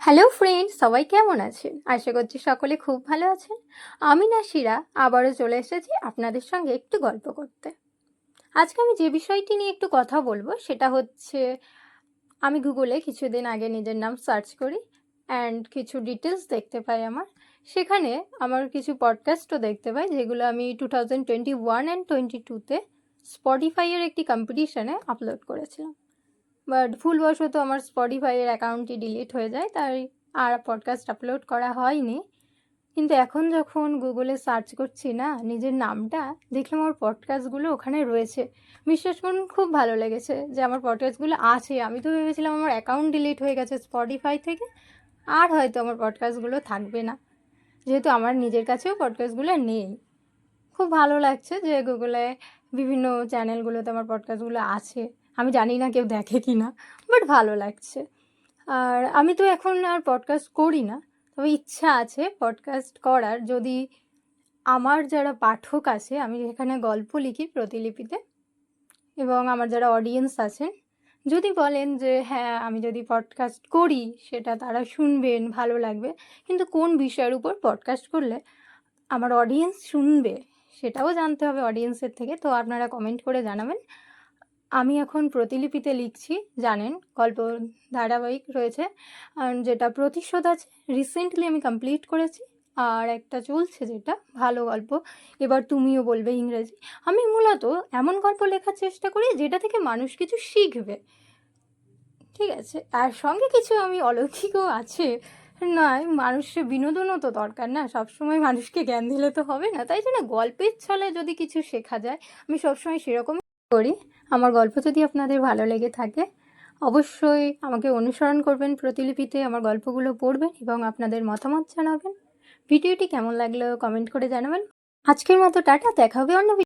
Hello friend সবাই কেমন আছেন? আশা করছি সকলে খুব ভালো আছেন। আমি নাসিরা আবারও চলে এসেছি আপনাদের সঙ্গে একটু গল্প করতে। আজকে আমি যে বিষয়টি নিয়ে একটু কথা বলব, সেটা হচ্ছে, আমি গুগলে কিছুদিন আগে নিজের নাম সার্চ করি অ্যান্ড কিছু ডিটেলস দেখতে পাই আমার। সেখানে আমার কিছু পডকাস্টও দেখতে পাই, যেগুলো আমি two thousand twenty one and twenty টুতে স্পটিফাইয়ের একটি কম্পিটিশানে আপলোড করেছিলাম। বাট ভুলবশত আমার স্পটিফাইয়ের অ্যাকাউন্টটি ডিলিট হয়ে যায়, তাই আর পডকাস্ট আপলোড করা হয়নি। কিন্তু এখন যখন গুগলে সার্চ করছি না, নিজের নামটা, দেখলাম আমার পডকাস্টগুলো ওখানে রয়েছে। বিশ্বাস করুন, খুব ভালো লেগেছে যে আমার পডকাস্টগুলো আছে। আমি তো ভেবেছিলাম আমার অ্যাকাউন্ট ডিলিট হয়ে গেছে স্পটিফাই থেকে, আর হয়তো আমার পডকাস্টগুলো থাকবে না। যেহেতু আমার নিজের কাছেও পডকাস্টগুলো নেই। খুব ভালো লাগছে যে গুগলে বিভিন্ন চ্যানেলগুলোতে আমার পডকাস্টগুলো আছে। আমি জানি না কেউ দেখে কি না বাট ভালো লাগছে। আর আমি তো এখন আর পডকাস্ট করি না, তবে ইচ্ছা আছে পডকাস্ট করার। যদি আমার যারা পাঠক আছে, আমি এখানে গল্প লিখি প্রতিলিপিতে, এবং আমার যারা অডিয়েন্স আছেন, যদি বলেন যে হ্যাঁ আমি যদি পডকাস্ট করি, সেটা তারা শুনবেন, ভালো লাগবে। কিন্তু কোন বিষয়ের উপর পডকাস্ট করলে আমার অডিয়েন্স শুনবে, সেটাও জানতে হবে অডিয়েন্সের থেকে। তো আপনারা কমেন্ট করে জানাবেন। আমি এখন প্রতিলিপিতে লিখছি, জানেন, গল্প ধারাবাহিক রয়েছে যেটা প্রতিশোধ আছে রিসেন্টলি আমি কমপ্লিট করেছি, আর একটা চলছে যেটা, ভালো গল্প, এবার তুমিও বলবে ইংরেজি। আমি মূলত এমন গল্প লেখার চেষ্টা করি যেটা থেকে মানুষ কিছু শিখবে। ঠিক আছে আর সঙ্গে কিছু আমি অলৌকিকও আছে নয় মানুষের বিনোদনও তো দরকার না, সবসময় মানুষকে জ্ঞান দিলে তো হবে না, তাই জন্য গল্পের ছলে যদি কিছু শেখা যায়, আমি সবসময় সেরকমই করি। আমার গল্প যদি আপনাদের ভালো লেগে থাকে, অবশ্যই আমাকে অনুসরণ করবেন প্রতিলিপিতে আমার গল্পগুলো পড়বেন এবং আপনাদের মতামত জানাবেন। ভিডিওটি কেমন লাগল কমেন্ট করে জানাবেন। আজকের মতো টাটা, দেখা হবে অন্য